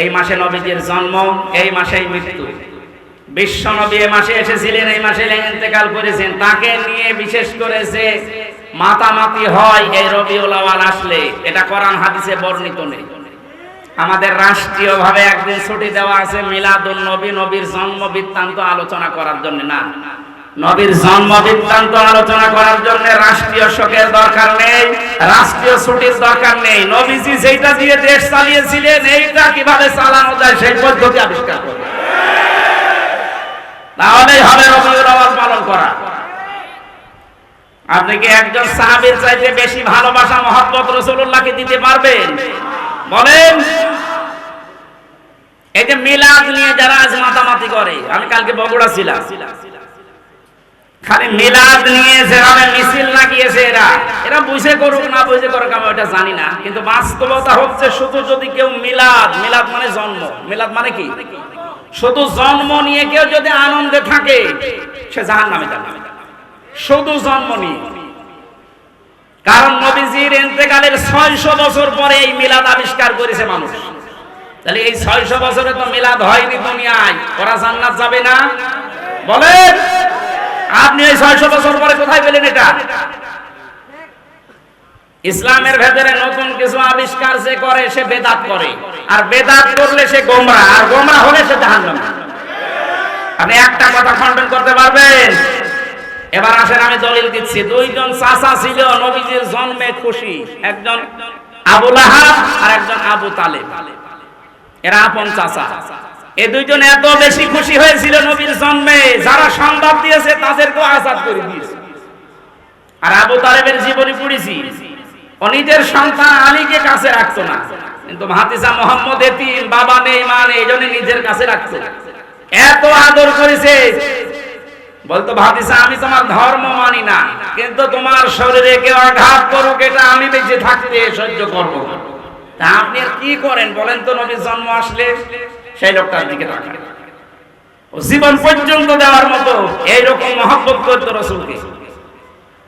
এই মাসে নবীজির জন্ম, এই মাসেই মৃত্যু। বিশ্ব নবী এ মাসে এসেছিলেন, এই মাসে ইন্তেকাল করেছেন। তাকে নিয়ে বিশেষ করে যে মাতামাতি হয়, এই রবিউল আওয়াল আসলে, এটা কোরআন হাদিসে বর্ণিত নেই। আমাদের রাষ্ট্রীয় ভাবে একদিন ছুটি দেওয়া আছে, মিলাদুন নবী, নবীর জন্ম বৃত্তান্ত আলোচনা করার জন্য। না নবীর জন্ম বৃত্তান্ত আলোচনা করার জন্য রাষ্ট্রীয় শোকের দরকার নেই, রাষ্ট্রীয় ছুটির দরকার নেই। নবীজি যেটা দিয়ে দেশ চালিয়েছিলেন, এইটা কীভাবে চালানো যায় সেই পদ্ধতি আবিষ্কার করবে তাহলেই হবে রবিউল আওয়াল পালন করা। আপনি কি একজন সাহাবীর চাইতে বেশি ভালোবাসা মহব্বত রসুল্লাহকে দিতে পারবেন? বলেন। এই যে মিলাদ নিয়ে যারা আজ মাতামাতি করে, আমি কালকে বগুড়া ছিলাম। খালি মিলাদ নিয়ে যেভাবে মিছিল লাগিয়েছে এরা এরা বুঝে করুক না বুঝে করুক, আমি ওটা জানি না। কিন্তু বাস্তবতা হচ্ছে শুধু যদি কেউ মিলাদ মিলাদ মানে জন্ম, মিলাদ মানে কি? শুধু জন্ম নিয়ে কেউ যদি আনন্দে থাকে, সে জাহান নামে যাবে। শুধু জন্ম নিয়ে। কারণ নবীজির ইন্তেকালের ছয়শো বছর পরে এই মিলাদ আবিষ্কার করেছে মানুষ। তাহলে এই ছয়শো বছরে তো মিলাদ হয়নি দুনিয়ায়, ওরা জান্নাত যাবে না? বলেন! আপনি এই ছয়শো বছর পরে কোথায় পেলেন এটা? ইসলামের ভেতরে নতুন কিছু আবিষ্কার সে করে, সে বেদাত করে। আর বেদাত করলে সে গোমরা, আর গোমরা হলে সে আপনি একটা কথা খণ্ডন করতে পারবেন? এবার আসেন, আমি দলিল দিচ্ছি। দুইজন চাচা ছিল, নবীজির জন্মে খুশি। একজন আবু লাহাব আর একজন আবু তালেব। এরা আপন চাচা। এই দুইজন এত বেশি খুশি হয়েছিল নবীর জন্মে, যারা সংবাদ দিয়েছে তাদেরকেও আজাদ করে দিয়েছে। আর আবু তালেবের জীবনী পড়েছি, ও নিজের সন্তান আলীকে কাছে রাখতো না, কিন্তু ভাতিজা মোহাম্মদ এতিম, বাবা নেই, মা নেই, এই জন্য নিজের কাছে রাখতো। এত আদর করেছে। বলতো ভাতিসা আমি তোমার ধর্ম মানি না, কিন্তু তোমার শরীরে কেউ আঘাত করুক, এটা আমি বেঁচে থাকতে সহ্য করব। তা আপনি কি করেন বলেন তো, নবীর জন্ম আসলে? সেই লোকটার দিকে জীবন পর্যন্ত দেওয়ার মতো এইরকম মহব্বত করতো রসুলকে।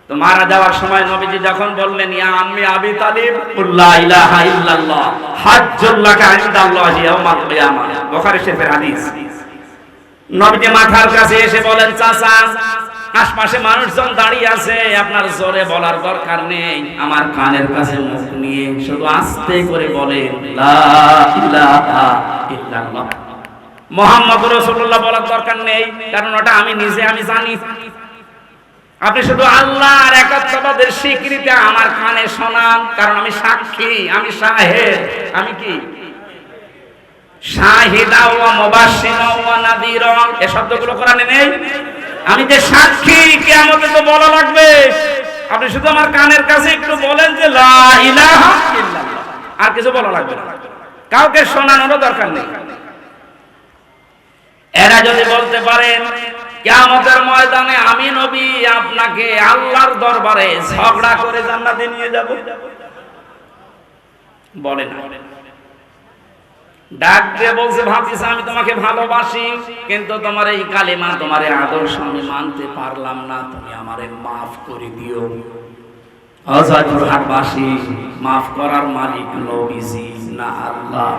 তো মারা যাওয়ার সময় নবীজি যখন বললেন, ইয়া আম্মি আবি তালিব লা ইলাহা ইল্লাল্লাহ হাজ্জুল্লাকা ইনদাল্লাহি ইয়াউমাল কিয়ামাহ। বুখারী শরীফের হাদিস। নবীজি মাথার কাছে এসে বলেন, চাচা আশপাশে মানুষজন দাঁড়িয়ে আছে, আপনার জোরে বলার দরকার নেই। আমার কানের কাছে মুখ নিয়ে শুধু আস্তে করে বলেন লা ইলাহা ইল্লাল্লাহ। মোহাম্মদ রাসূলুল্লাহ বলার দরকার নেই, কারণ ওটা আমি নিজে, আমি জানি। আপনি শুধু আল্লাহর একাত্মবাদের স্বীকৃতি আমার কানে শোনান, কারণ আমি সাক্ষী, আমি শাহেদ, আমি কি? শাহিদা ওয়া মুবাশশিরা ওয়া নাযীরা এই শব্দগুলো কোরআনে নেই? আমি যে সাক্ষী, কিয়ামতে তো বলা লাগবে। আপনি শুধু আমার কানের কাছে একটু বলেন যে আর কিছু বলা লাগবে না। কাউকে শোনানোর দরকার নেই। এরা যদি বলতে পারেন কিয়ামতের ময়দানে আমি নবী, আপনাকে আল্লাহর দরবারে ঝগড়া করে জান্নাতে নিয়ে যাব? বলে না। ডাক বলছে ভাবছিস আমি তোমাকে ভালোবাসি, কিন্তু তোমার এই কালিমা, তোমার আদর্শ আমি মানতে পারলাম না, তুমি আমারে মাফ করে দিও। অজয়পুর হাটবাসী মাফ করার মালিক নবীজি, না আল্লাহ।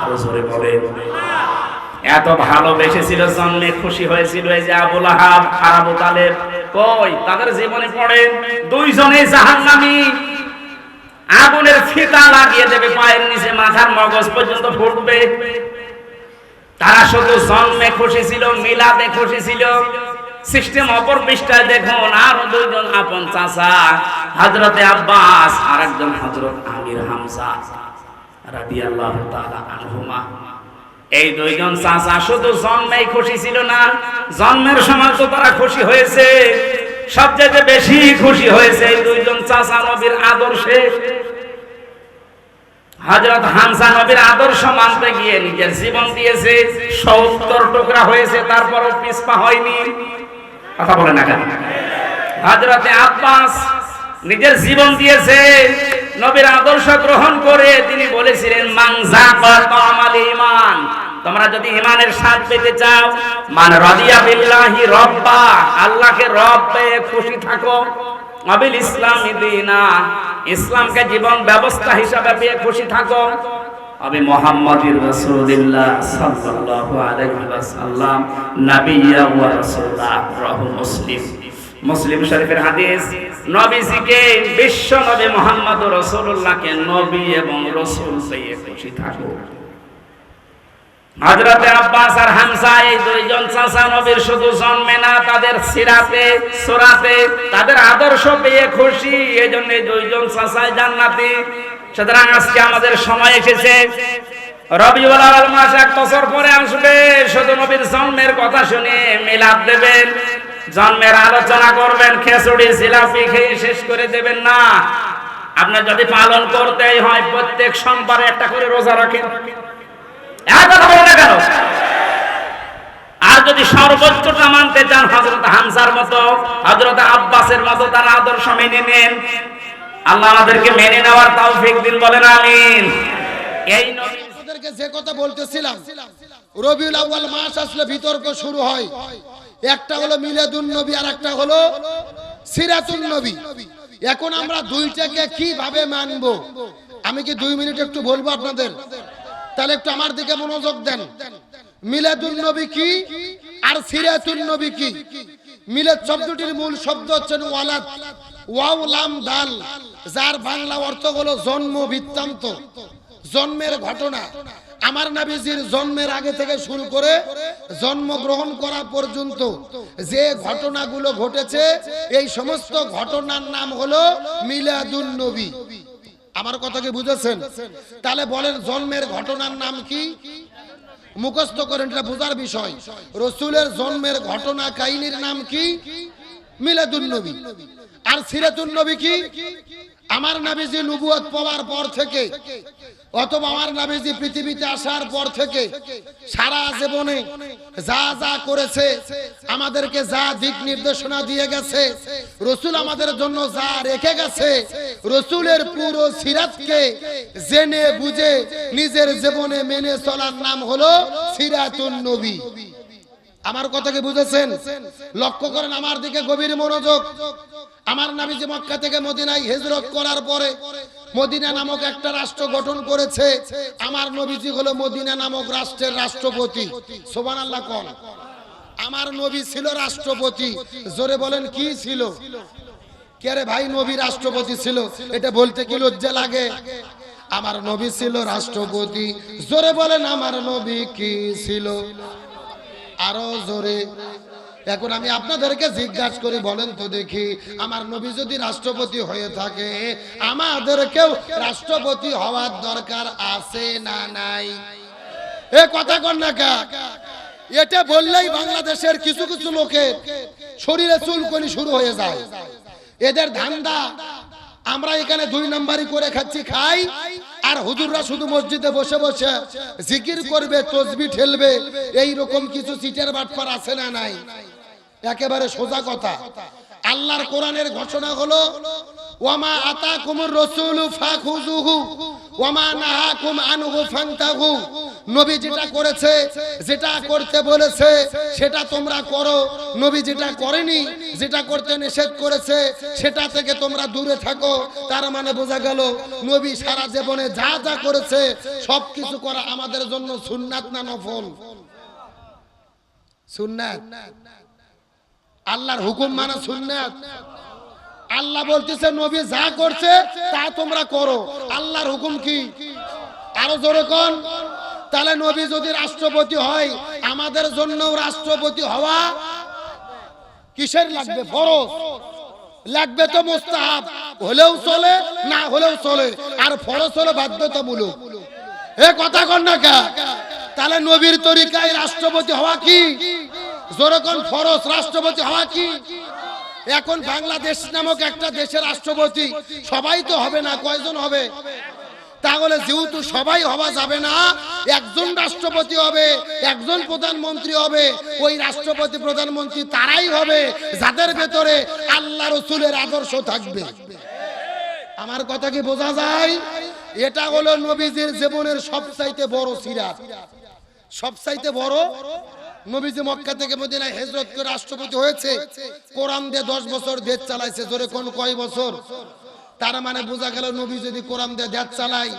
আরও জোরে বলে এত ভালোবেসেছিল, জন্মে খুশি হয়েছিল এই যে আবুল আহাব আর আবু তালেব। কই, তাদের জীবনে পড়ে দুইজনে জাহান্নামী। আগুনের ফিতা লাগিয়ে দেবে, পায়ের নিচে মাথার মগজ পর্যন্ত ফুটবে। তারা শুধু জন্মে খুশি ছিল, মিলাদে খুশি ছিল। সিস্টেম অপর পৃষ্ঠায় দেখুন, আরও দুইজন আপন চাচা হজরতে আব্বাস আর একজন হজরত আমির হামজা রাদিয়াল্লাহু তাআলা আনহুমা। এই দুইজন চাচা শুধু জন্মেই খুশি ছিল না, জন্মের সময় তো তারা খুশি হয়েছে। সবচেয়ে বেশি খুশি হয়েছে এই দুইজন চাচা নবীর আদর্শে। হজরত হামসা নবীর আদর্শ মানতে গিয়ে নিজের জীবন দিয়েছে, সত্তর টুকরা হয়েছে, তারপরও পিসপা হয়নি। কথা বলে না কেন? হজরতে আব্বাস নিজের জীবন দিয়েছে, নবীর আদর্শ গ্রহণ করে তিনি বলেছিলেন মাংজা আমাল ইমান তোমরা যদি ইমানের স্বাদ পেতে চাও, মান রাদিয়া বিল্লাহি রব্বা, আল্লাহকে রব পেয়ে খুশি থাকো। আবিল ইসলাম দিনা, ইসলামকে জীবন ব্যবস্থা হিসাবে পেয়ে খুশি থাকো। আমি মোহাম্মদুর রাসূলুল্লাহ সাল্লাল্লাহু আলাইহি ওয়াসাল্লাম নাবিয়্যা ওয়া রাসূলা রাহু মুসলিম। মুসলিম শরীফের হাদিস, নবীজিকে বিশ্ব নবী মোহাম্মদ রাসূলুল্লাহকে নবী এবং রাসূল পেয়ে খুশি থাকো। আব্বাস আর হামসা, এই দুইজন চাচা নবীর শুধু জন্মে না, তাদের সিরাতে, সুরাতে, তাদের আদর্শ পেয়ে খুশি। এই দুইজন চাচাই জান্নাতি। সুতরাং আজকে আমাদের সময় এসেছে। রবিউল আউয়াল মাস এক বছর পরে আসবে। শুধু নবীর জন্মের কথা শুনে মিলাদ দেবেন। জন্মের আলোচনা করবেন, খেচুড়ি, জিলাপি খেয়ে শেষ করে দেবেন না। আপনার যদি পালন করতেই হয়, প্রত্যেক সোমবারে একটা করে রোজা রাখেন। আর যদি সর্বোচ্চটা মানতে চান হজরত হামসার মতো হজরত আব্বাসের মতো আদর্শ মেনে নেন। আল্লাহ আমাদেরকে মেনে নেওয়ার দিন, বলেন এই যে কথা বলতেছিলাম, রবিউল মাস আসলে বিতর্ক শুরু হয়। একটা হলো মিলাদুন নবী আর একটা হলো সিরাতুন নবী। এখন আমরা দুইটাকে কীভাবে মানব? আমি কি দুই মিনিট একটু বলব আপনাদের? তাহলে একটু আমার দিকে মনোযোগ দেন। মিলাদুন নবী কি আর সিরাতুন নবী কি? মিলাদ শব্দটির মূল শব্দ হচ্ছে ওয়ালাদ। ওয়াও, লাম, দাল। যার বাংলা অর্থ হলো জন্ম বৃত্তান্ত। জন্মের ঘটনা। আমার নাবিজির জন্মের আগে থেকে শুরু করে জন্মগ্রহণ করা পর্যন্ত যে ঘটনাগুলো ঘটেছে, এই সমস্ত ঘটনার নাম হলো মিলাদুন নবী। আমার কথা কি বুঝেছেন? তাহলে বলেন জন্মের ঘটনার নাম কি? মুখস্থ করেন, এটা বোঝার বিষয়। রসুলের জন্মের ঘটনা কাহিনীর নাম কি? মিলাদুন নবী। আর সিরাতুল নবী কি? আমার নাবিজি নবুয়ত পাওয়ার পর থেকে অথবা আমার নাবিজি পৃথিবীতে আসার পর থেকে সারা জীবনে যা যা করেছে, আমাদেরকে যা দিক নির্দেশনা দিয়ে গেছে, রসুল আমাদের জন্য যা রেখে গেছে, রসুলের পুরো সিরাতকে জেনে বুঝে নিজের জীবনে মেনে চলার নাম হলো সিরাতুন নবী। আমার কথা কি বুঝেছেন? লক্ষ্য করেন আমার দিকে গভীর মনোযোগ। আমার নাবিজি মক্কা থেকে মদিনায় হিজরত করার পরে মদিনা নামক একটা রাষ্ট্র গঠন করেছে। আমার নবীজি হলো মদিনা নামক রাষ্ট্রের রাষ্ট্রপতি। সোবান আল্লাহ কন। আমার নবী ছিল রাষ্ট্রপতি। জোরে বলেন, কি ছিল? কে ভাই, নবী রাষ্ট্রপতি ছিল? এটা বলতে কি লজ্জা লাগে? আমার নবী ছিল রাষ্ট্রপতি। জোরে বলেন, আমার নবী কি ছিল? আরও জোরে। এখন আমি আপনাদেরকে জিজ্ঞাসা করি, বলেন তো দেখি, আমার নবী যদি রাষ্ট্রপতি হয়ে থাকে, আমাদেরকেও রাষ্ট্রপতি হওয়ার দরকার আছে না নাই? এ কথা কন না কা। এটা বললেই বাংলাদেশের কিছু কিছু লোকের শরীরে চুলকনি শুরু হয়ে যায়। এদের ধান্দা, আমরা এখানে দুই নাম্বারই করে খাচ্ছি, খাই, আর হুজুররা শুধু মসজিদে বসে বসে জিকির করবে, তসবি ঠেলবে এই রকম কিছু সিটের বাটপার আছে না নাই? একেবারে সোজা কথা। আল্লাহর কোরআনের ঘোষণা হলো, ওয়ামা রাসূলু ফাখুযুহু, ওয়ামা আনহু নবী যেটা করেছে, যেটা করতে বলেছে, সেটা তোমরা করো। নবী যেটা করেনি, যেটা করতে নিষেধ করেছে, সেটা থেকে তোমরা দূরে থাকো। তার মানে বোঝা গেল, নবী সারা জীবনে যা যা করেছে, সবকিছু করা আমাদের জন্য সুন্নাত না নফল? সুন্নাত? আল্লাহর হুকুম মানা সুন্নাত। আল্লাহ বলতেছে, নবী যা করছে, তা তোমরা করো। আল্লাহর হুকুম কি? আরও জোরে কোন। তাহলে নবী যদি রাষ্ট্রপতি হয়, আমাদের জন্য রাষ্ট্রপতি হওয়া কিসের লাগবে? ফরজ। লাগবে তো মুস্তাহাব। হলেও চলে, না হলেও চলে। আর ফরজ হলো বাধ্যতামূলক। এ কথা কন না কা? তাহলে নবীর তরিকায় রাষ্ট্রপতি হওয়া কি? যেরকম ফরজ রাষ্ট্রপতি হওয়া কি? এখন বাংলাদেশ নামক একটা দেশের রাষ্ট্রপতি, সবাই তো হবে না, কয়জন হবে? তাহলে যেহেতু সবাই হওয়া যাবে না, একজন রাষ্ট্রপতি হবে, একজন প্রধানমন্ত্রী হবে, ওই রাষ্ট্রপতি, প্রধানমন্ত্রী তারাই হবে, যাদের ভেতরে আল্লাহ রসুলের আদর্শ থাকবে। আমার কথা কি বোঝা যায়? এটা হলো নবীজির জীবনের সবচাইতে বড় সিরাত। সবচাইতে বড় নবীজি মক্কা থেকে মদিনায় হেজরত করে রাষ্ট্রপতি হয়েছে। কোরআন দিয়ে দশ বছর দেশ চালাইছে, জোরে কোন কয় বছর? তার মানে বোঝা গেল নবী যদি কোরআন দিয়ে দেশ চালায়,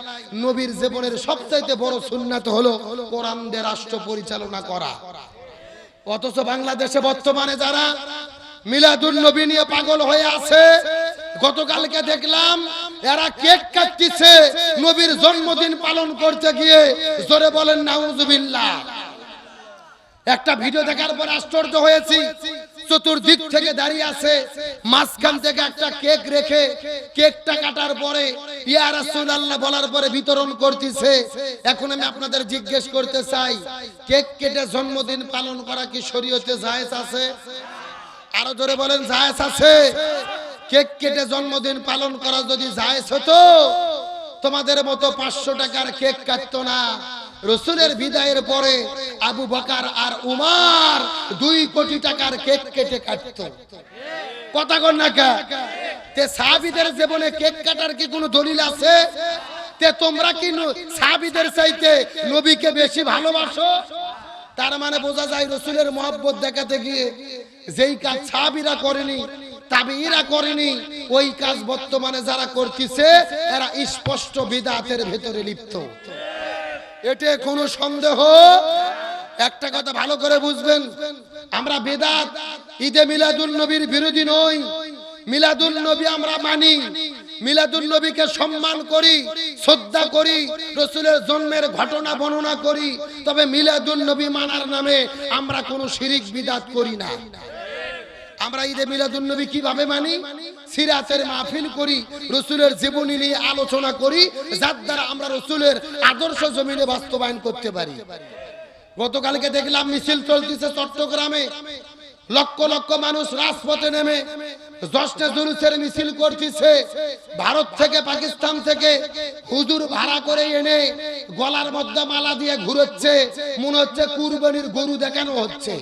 নবীর জীবনের সবচাইতে বড় সুন্নাত হলো কোরআন দিয়ে রাষ্ট্র পরিচালনা করা। অথচ বাংলাদেশে বর্তমানে যারা মিলাদুল নবী নিয়ে পাগল হয়ে আছে, গতকালকে দেখলাম এরা কেক কাটতেছে, নবীর জন্মদিন পালন করতে গিয়ে জোরে বলেন, নাউজুবিল্লাহ। একটা ভিডিও দেখার পর আশ্চর্য হয়েছি। চতুর্দিক থেকে দাঁড়িয়ে আছে, মাঝখান থেকে একটা কেক রেখে, কেকটা কাটার পরে ইয়া রাসূলুল্লাহ বলার পরে বিতরণ করতেছে। এখন আমি আপনাদের জিজ্ঞেস করতে চাই, কেক কেটে জন্মদিন পালন করা কি শরীয়তে জায়েজ আছে? আরও জোরে বলেন, জায়েজ আছে। কেক কেটে জন্মদিন পালন করা যদি জায়েজ হতো, তোমাদের মতো পাঁচশো টাকার কেক কাটতো না। রসুলের বিদায়ের পরে আবু বকার আর উমার দুই কোটি টাকার কেক কেটে কাটতো। কথা কর না তে সাহাবীদের জীবনে কেক কাটার কি কোনো দলিল আছে? তে তোমরা কি সাহাবীদের চাইতে নবীকে বেশি ভালোবাসো? তার মানে বোঝা যায় রসুলের মহব্বত দেখাতে গিয়ে যেই কাজ সাহাবীরা করেনি তাবিরা করেনি, ওই কাজ বর্তমানে যারা করতেছে, এরা স্পষ্ট বিদাতের ভেতরে লিপ্ত। এতে কোনো সন্দেহ? একটা কথা ভালো করে বুঝবেন। আমরা বেদাত, ঈদে মিলাদুল নবীর বিরোধী নই। মিলাদুল নবী আমরা মানি। মিলাদুল নবীকে সম্মান করি, শ্রদ্ধা করি, রসুলের জন্মের ঘটনা বর্ণনা করি। তবে মিলাদুল নবী মানার নামে আমরা কোনো শিরিক বিদাত করি না। আমরা ঈদে মিলাদুল নবী কীভাবে মানি? সিরাতের মাহফিল করি, রসুলের জীবনী নিয়ে আলোচনা করি, যার দ্বারা আমরা রসুলের আদর্শ জমিনে বাস্তবায়ন করতে পারি। গতকালকে দেখলাম মিছিল চলতেছে চট্টগ্রামে। লক্ষ লক্ষ মানুষ রাজপথে নেমে দশটা জুলুসের মিছিল করতেছে। ভারত থেকে, পাকিস্তান থেকে হুজুর ভাড়া করে এনে গলার মধ্যে মালা দিয়ে ঘুরোচ্ছে। মনে হচ্ছে কুরবানির গরু দেখানো হচ্ছে।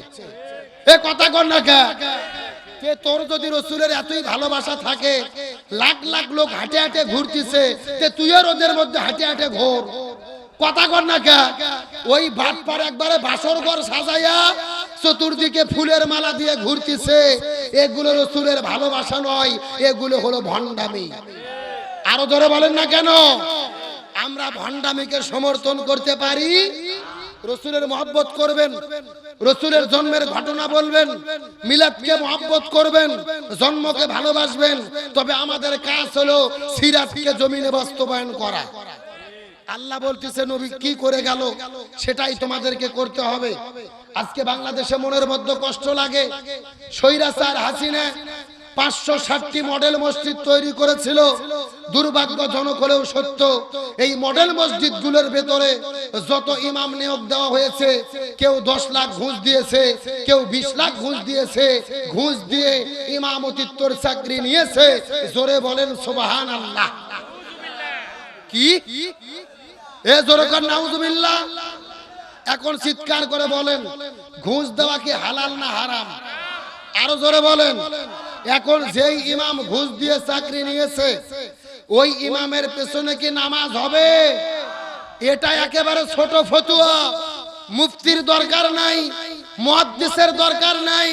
এ কথা কর না কে? তোর যদি রসুলের এতই ভালোবাসা থাকে, লাখ লাখ লোক হাঁটে হাঁটে ঘুরতেছে, তে তুইও ওদের মধ্যে হাঁটে হাঁটে ঘোর। কথা কর না কে? ওই ভাট পার একবারে বাসর ঘর সাজাইয়া চতুর্দিকে ফুলের মালা দিয়ে ঘুরতেছে। এগুলো রসুলের ভালোবাসা নয়, এগুলো হলো ভণ্ডামি। আরও ধরে বলেন না কেন? আমরা ভণ্ডামিকে সমর্থন করতে পারি? রসুলের মহব্বত করবেন, রসুলের জন্মের ঘটনা বলবেন, মিলাদকে মহব্বত করবেন, জন্মকে ভালোবাসবেন, তবে আমাদের কাজ হলো সিরাতকে জমিনে বাস্তবায়ন করা। আল্লাহ বলতেছে, নবী, কি করে গেল? সেটাই তোমাদেরকে করতে হবে। আজকে বাংলাদেশে মনের মধ্যে কষ্ট লাগে। সৈরাচার হাসিনা পাঁচশো ষাটটি মডেল মসজিদ তৈরি করেছিল। দুর্ভাগ্যজনক হলেও সত্য, এই মডেল মসজিদগুলোর ভেতরে যত ইমাম নিয়োগ দেওয়া হয়েছে, কেউ দশ লাখ ঘুষ দিয়েছে, কেউ বিশ লাখ ঘুষ দিয়েছে, ঘুষ দিয়ে ইমামতিত্বর চাকরি নিয়েছে, জোরে বলেন সোবাহান আল্লাহ কি? এ জোরে কর এখন চিৎকার করে বলেন, ঘুষ দেওয়া কি হালাল না হারাম? আরও জোরে বলেন। এখন যেই ইমাম ঘুষ দিয়ে চাকরি নিয়েছে, ওই ইমামের পেছনে কি নামাজ হবে? এটা একেবারে ছোট ফতুয়া। মুফতির দরকার নাই, মুহাদ্দিসের দরকার নাই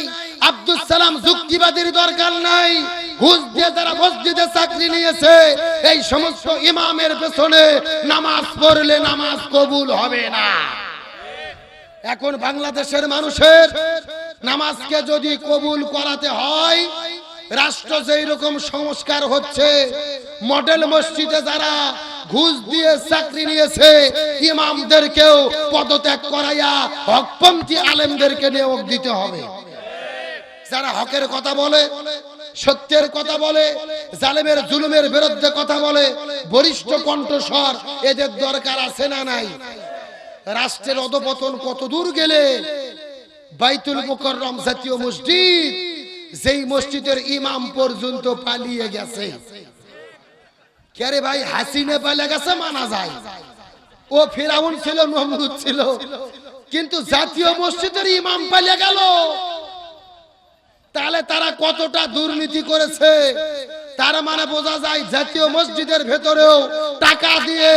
আব্দুল সালাম যুক্তিবাদীর দরকার নাই। ঘুষ দিয়ে যারা মসজিদে চাকরি নিয়েছে, এই সমস্ত ইমামের পেছনে নামাজ পড়লে নামাজ কবুল হবে না। এখন বাংলাদেশের মানুষের নামাজকে যদি কবুল করাতে হয় রাষ্ট্র যেই রকম সংস্কার হচ্ছে, মডেল মসজিদে যারা ঘুষ দিয়ে চাকরি নিয়েছে, ইমামদেরকেও পদত্যাগ করাইয়া হকপন্থী আলেমদেরকে নিয়োগ দিতে হবে। যারা হকের কথা বলে, সত্যের কথা বলে, জালেমের জুলুমের বিরুদ্ধে কথা বলে, বরিষ্ঠ কণ্ঠস্বর এদের দরকার আছে না নাই? রাষ্ট্রের অধপতন কত দূর গেলে বাইতুল মুকররম জাতীয় মসজিদ যেই মসজিদের ইমাম পর্যন্ত পালিয়ে গেছে। কে ভাই, হাসিনে পালিয়ে গেছে মানা যায়। ও ফেরাউন ছিল নমরুদ ছিল। কিন্তু জাতীয় মসজিদের ইমাম পালিয়ে গেল। তাহলে তারা কতটা দুর্নীতি করেছে? তার মানে বোঝা যায় জাতীয় মসজিদের ভেতরেও টাকা দিয়ে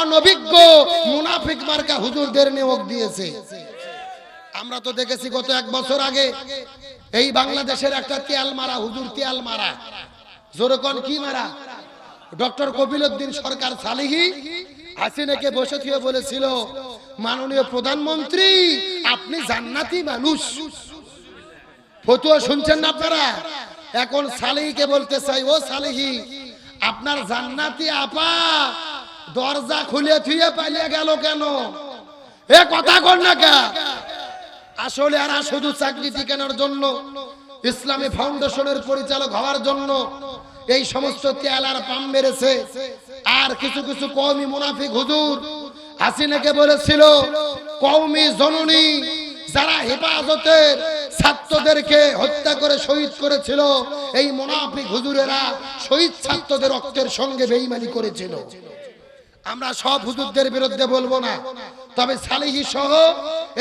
অনভিজ্ঞ মুনাফিক মার্কা হুজুরদের নিয়োগ দিয়েছে। আমরা তো দেখেছি গত এক বছর আগে এই বাংলাদেশের একটা তেল মারা, হুজুর তেল মারা। জোরকন কি মারা? ডক্টর কপিলউদ্দিন সরকার সালিহি হাসিনাকে বসে থিয়ে বলেছিল, মাননীয় প্রধানমন্ত্রী, আপনি জান্নাতি মানুষ। ফতুয়া শুনছেন না আপনারা? এখন সালিহিকে বলতে চাই, ও সালিহি, আপনার জান্নাতি আপা দরজা খুলে থুয়ে পালিয়ে গেল কেন? এ কথা কর না কে আসলে আর শুধু চাকরি টিকানোর জন্য, ইসলামী ফাউন্ডেশনের পরিচালক হওয়ার জন্য এই সমস্ত তেল আর পাম মেরেছে আর কিছু কিছু কওমি মুনাফিক হুজুর হাসিনাকে বলেছিল, কওমি জননী যারা হেফাজতের ছাত্রদেরকে হত্যা করে শহীদ করেছিল, এই মুনাফিক হুজুরেরা শহীদ ছাত্রদের রক্তের সঙ্গে বেইমানি করেছিল। আমরা সব হুজুরদের বিরুদ্ধে বলব না। তবে সালিহি সহ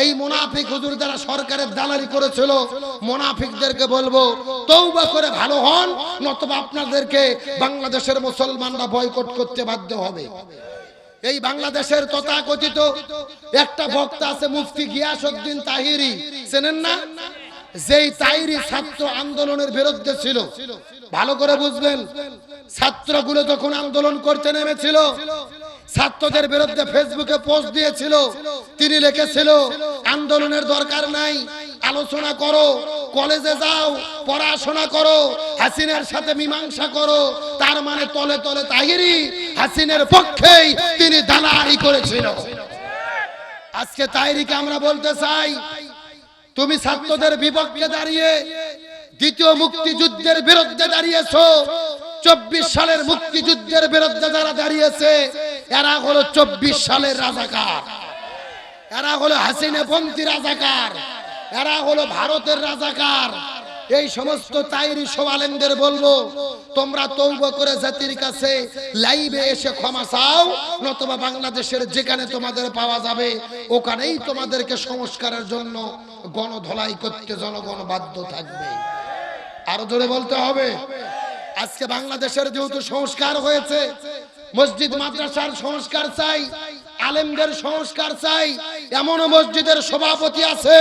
এই মুনাফিক হুজুর যারা সরকারের দালালি করেছিল, মুনাফিকদেরকে বলব তৌবা করে ভালো হন, নতুবা আপনাদেরকে বাংলাদেশের মুসলমানরা বয়কট করতে বাধ্য হবে। এই বাংলাদেশের তথাকথিত একটা বক্তা আছে মুফতি গিয়াসউদ্দিন তাহিরি, চেনেন না? যেই তাহিরি ছাত্র আন্দোলনের বিরুদ্ধে ছিল। ভালো করে বুঝবেন, ছাত্রগুলো যখন আন্দোলন করতে নেমেছিল ছাত্রদের বিরুদ্ধে ফেসবুকে পোস্ট দিয়েছিল। তিনি লিখেছিল, আন্দোলনের দরকার নাই, আলোচনা করো কলেজে যাও, পড়াশোনা করো, হাসিনের সাথে মীমাংসা করো, তার মানে তলে তলে তাহিরি হাসিনের পক্ষেই তিনি দালালি করেছিল। আজকে তাহিরিকে আমরা বলতে চাই, তুমি ছাত্রদের বিপক্ষে দাঁড়িয়ে দ্বিতীয় মুক্তিযুদ্ধের বিরুদ্ধে দাঁড়িয়েছো চব্বিশ সালের মুক্তিযুদ্ধের বিরুদ্ধে যারা দাঁড়িয়েছে, এরা হলো চব্বিশ সালের রাজাকার। এরা হলো হাসিনা পন্থী রাজাকার। এরা হলো ভারতের রাজাকার। এই সমস্ত তাইরি সোয়ালেনদের বলব, তোমরা তৌব করে জাতির কাছে লাইভে এসে ক্ষমা চাও, নতুবা বাংলাদেশের যেখানে তোমাদের পাওয়া যাবে, ওখানেই তোমাদেরকে সংস্কারের জন্য গণধলাই করতে জনগণ বাধ্য থাকবে। আরও জোরে বলতে হবে। আজকে বাংলাদেশের যেহেতু সংস্কার হয়েছে, মসজিদ মাদ্রাসার সংস্কার চাই, আলেমদের সংস্কার চাই এমন মসজিদের সভাপতি আছে,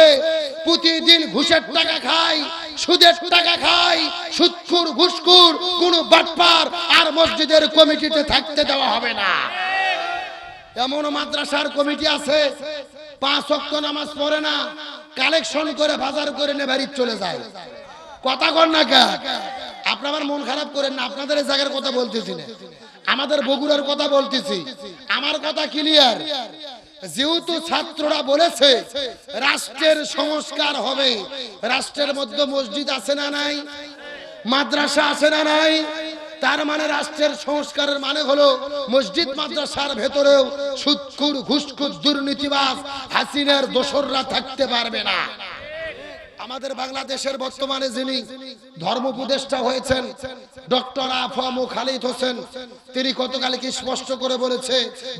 প্রতিদিন ঘুষের টাকা খায়, সুদের টাকা খায় সুৎখুর ঘুষখুর, কোন বাটপার আর মসজিদের কমিটিতে থাকতে দেওয়া হবে না। এমন মাদ্রাসার কমিটি আছে, পাঁচ অক্ট নামাজ পড়ে না, কালেকশন করে বাজার করে নে বাড়ি চলে যায়। কথা কর না কে আপনার আমার মন খারাপ করেন না, আপনাদের জায়গার কথা বলতেছি না। আমাদের বগুড়ার কথা বলতেছি। আমার কথা ক্লিয়ার যেহেতু ছাত্ররা বলেছে, রাষ্ট্রের সংস্কার হবে। রাষ্ট্রের মধ্যে মসজিদ আছে না নাই? মাদ্রাসা আছে না নাই? তার মানে রাষ্ট্রের সংস্কারের মানে হলো মসজিদ, মাদ্রাসার ভেতরেও সুৎখুর, ঘুষখুর, দুর্নীতিবাজ হাসিনার দোসররা থাকতে পারবে না। আমাদের বাংলাদেশের বর্তমানে যিনি ধর্ম উপদেষ্টা হয়েছেন, ডক্টর আফামু খালিদ হোসেন, তিনি গতকালে কি স্পষ্ট করে বলেছে,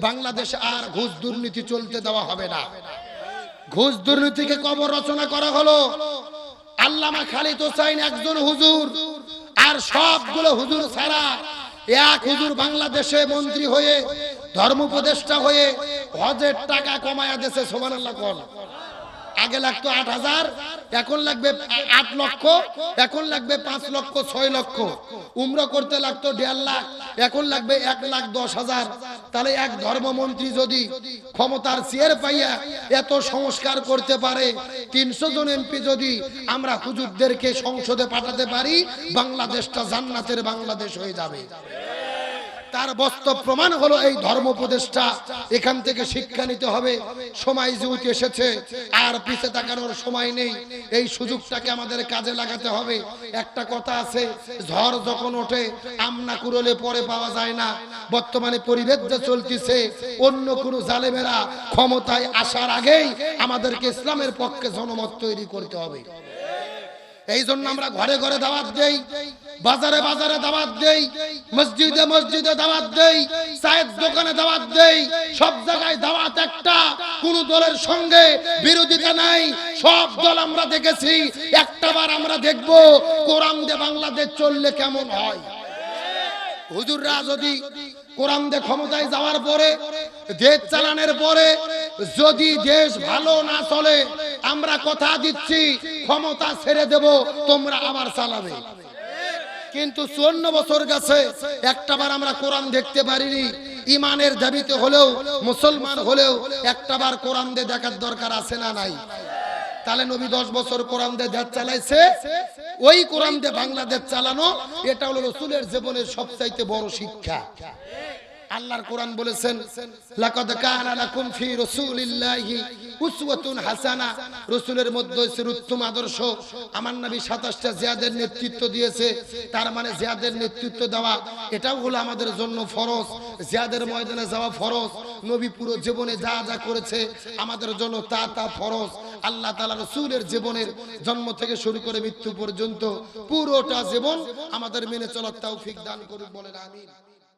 বাংলাদেশে আর ঘুষ দুর্নীতি চলতে দেওয়া হবে না। ঘুষ দুর্নীতিকে কবর রচনা করা হলো। আল্লামা খালিদ হোসাইন একজন হুজুর, আর সবগুলো হুজুর ছাড়া এক হুজুর বাংলাদেশে মন্ত্রী হয়ে, ধর্ম উপদেষ্টা হয়ে হজের টাকা কমায়া দেশে সোমান আল্লাহ কোন। আগে লাগতো আট হাজার, এখন লাগবে আট লক্ষ, এখন লাগবে পাঁচ লক্ষ, ছয় লক্ষ। উমরা করতে লাগতো দেড় লাখ, এখন লাগবে এক লাখ দশ হাজার। তাহলে এক ধর্মমন্ত্রী যদি ক্ষমতার চেয়ার পাইয়া এত সংস্কার করতে পারে, তিনশো জন এমপি যদি আমরা হুজুরদেরকে সংসদে পাঠাতে পারি, বাংলাদেশটা জান্নাতের বাংলাদেশ হয়ে যাবে। তার বাস্তব প্রমাণ হলো এই ধর্ম উপদেষ্টা এখান থেকে শিক্ষা নিতে হবে। সময় যেহেতু এসেছে, আর পিছে তাকানোর সময় নেই। এই সুযোগটাকে আমাদের কাজে লাগাতে হবে। একটা কথা আছে, ঝড় যখন ওঠে, আমনা কুরলে পরে পাওয়া যায় না। বর্তমানে পরিবেশ যে চলতেছে, অন্য কোনো জালেমেরা ক্ষমতায় আসার আগেই আমাদেরকে ইসলামের পক্ষে জনমত তৈরি করতে হবে। এই জন্য আমরা ঘরে ঘরে দাওয়াত দেই, বাজারে বাজারে দাওয়াত দেই, মসজিদে মসজিদে দাওয়াত দেই, চায়ের দোকানে দাওয়াত দেই, সব জায়গায় দাওয়াত একটা, কোন দলের সঙ্গে বিরোধিতা নাই, সব দল আমরা দেখেছি, একটা বার আমরা দেখব, কোরআন দে বাংলাদেশ চললে কেমন হয়? হুজুররা যদি কোরআন দে ক্ষমতায় যাওয়ার পরে দেশ চালানোর পরে যদি দেশ ভালো না চলে, আমরা কথা দিচ্ছি, ক্ষমতা ছেড়ে দেব, তোমরা আবার চালাবে। কিন্তু চুয়ান্ন বছর গেছে, একটাবার আমরা কোরআন দেখতে পারিনি। ইমানের দাবিতে হলেও, মুসলমান হলেও একটাবার কোরআন দিয়ে দেখার দরকার আছে না নাই? তাহলে নবী দশ বছর কোরআন দেশ চালাইছে, ওই কোরআন দিয়ে বাংলাদেশ চালানো, এটা হলো রসুলের জীবনের সবচাইতে বড় শিক্ষা। আল্লাহর কোরআন বলেছেন, লাকাদ কানা লাকুম ফি রাসূলিল্লাহি উসওয়াতুন হাসানা। রাসূলের মধ্যে হচ্ছে উত্তম আদর্শ। আমার নবী 27টা জিয়াদের নেতৃত্ব দিয়েছে। তার মানে জিয়াদের নেতৃত্ব দেওয়া, এটাও হলো আমাদের জন্য ফরজ। জিয়াদের ময়দানে যাওয়া ফরজ। নবী পুরো জীবনে যা যা করেছে, আমাদের জন্য তা তা ফরজ। আল্লাহ তাআলা রাসূলের জীবনের জন্ম থেকে শুরু করে মৃত্যু পর্যন্ত পুরোটা জীবন আমাদের মেনে চলার তৌফিক দান করুন বলেন, আমিন।